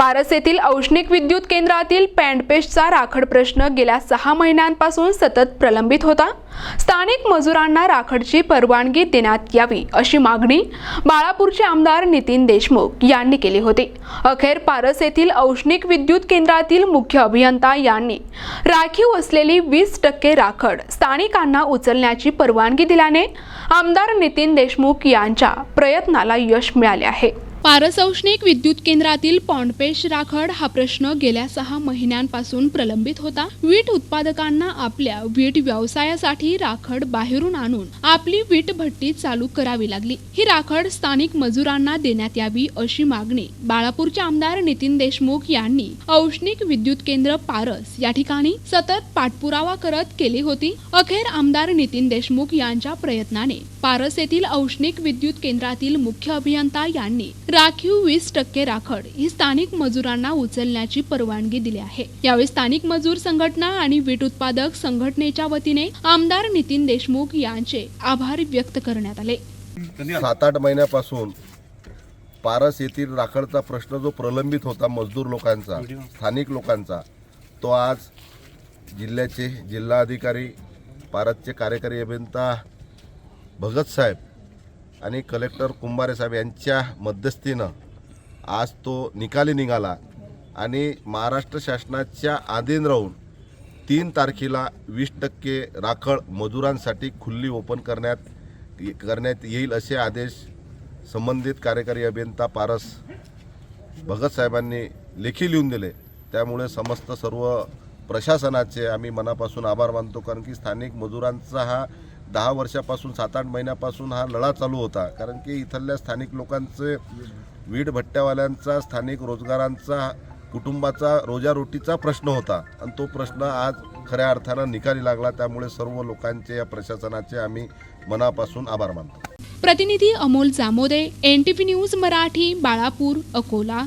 पारस येथील औष्णिक विद्युत केंद्रातील पॅन्डपेस्टचा राखड प्रश्न गेल्या सहा महिन्यांपासून सतत प्रलंबित होता. स्थानिक मजुरांना राखडची परवानगी देण्यात यावी अशी मागणी बाळापूरचे आमदार नितीन देशमुख यांनी केली होती. अखेर पारस येथील औष्णिक विद्युत केंद्रातील मुख्य अभियंता यांनी राखीव असलेली वीस टक्के राखड स्थानिकांना उचलण्याची परवानगी दिल्याने आमदार नितीन देशमुख यांच्या प्रयत्नाला यश मिळाले आहे. पारस औष्णिक विद्युत केंद्रातील पॉन्डपेश राखड हा प्रश्न गेल्या सहा महिन्यांपासून प्रलंबित होता. वीट उत्पादकांना आपल्या वीट व्यवसायासाठी राखड बाहेरून आणून आपली वीट भट्टी चालू करावी लागली. ही राखड स्थानिक मजुरांना देण्यात यावी अशी मागणी बाळापूरचे आमदार नितीन देशमुख यांनी औष्णिक विद्युत केंद्र पारस या ठिकाणी सतत पाठपुरावा करत केली होती. अखेर आमदार नितीन देशमुख यांच्या प्रयत्नाने पारस येथील औष्णिक विद्युत केंद्रातील मुख्य अभियंता यांनी राखीव वीस टक्के राखड ही स्थानिक मजुरांना उचलण्याची परवानगी दिली आहे. यावेळी स्थानिक मजूर संघटना आणि वीट उत्पादक संघटनेच्या वतीने आमदार नितीन देशमुख यांचे आभार व्यक्त करण्यात आले. सात आठ महिन्यापासून पारस येथील राखडचा प्रश्न जो प्रलंबित होता मजदूर लोकांचा स्थानिक लोकांचा तो आज जिल्ह्याचे जिल्हाधिकारी पारसचे कार्यकारी अभियंता भगत साहेब आणि कलेक्टर कुंभारे साहेब यांच्या मध्यस्थीनं आज तो निकाली निघाला आणि महाराष्ट्र शासनाच्या आधीन राहून तीन तारखेला वीस टक्के राखळ मजुरांसाठी खुल्ली ओपन करण्यात करण्यात येईल असे आदेश संबंधित कार्यकारी अभियंता पारस भगत साहेबांनी लेखी लिहून दिले. त्यामुळे समस्त सर्व प्रशासनाचे आम्ही मनापासून आभार मानतो कारण की स्थानिक मजुरांचा हा दहा वर्षापासून सात आठ महिन्यापासून हा लढा चालू होता. कारण की इथल्या स्थानिक लोकांचे वीट भट्ट्यावाल्यांचा स्थानिक रोजगारांचा कुटुंबाचा रोजारोटीचा प्रश्न होता. आणि तो प्रश्न आज खऱ्या अर्थानं निकाली लागला. त्यामुळे सर्व लोकांचे या प्रशासनाचे आम्ही मनापासून आभार मानतो. प्रतिनिधी Amol Jamode N T V news Marathi Balapur Akola.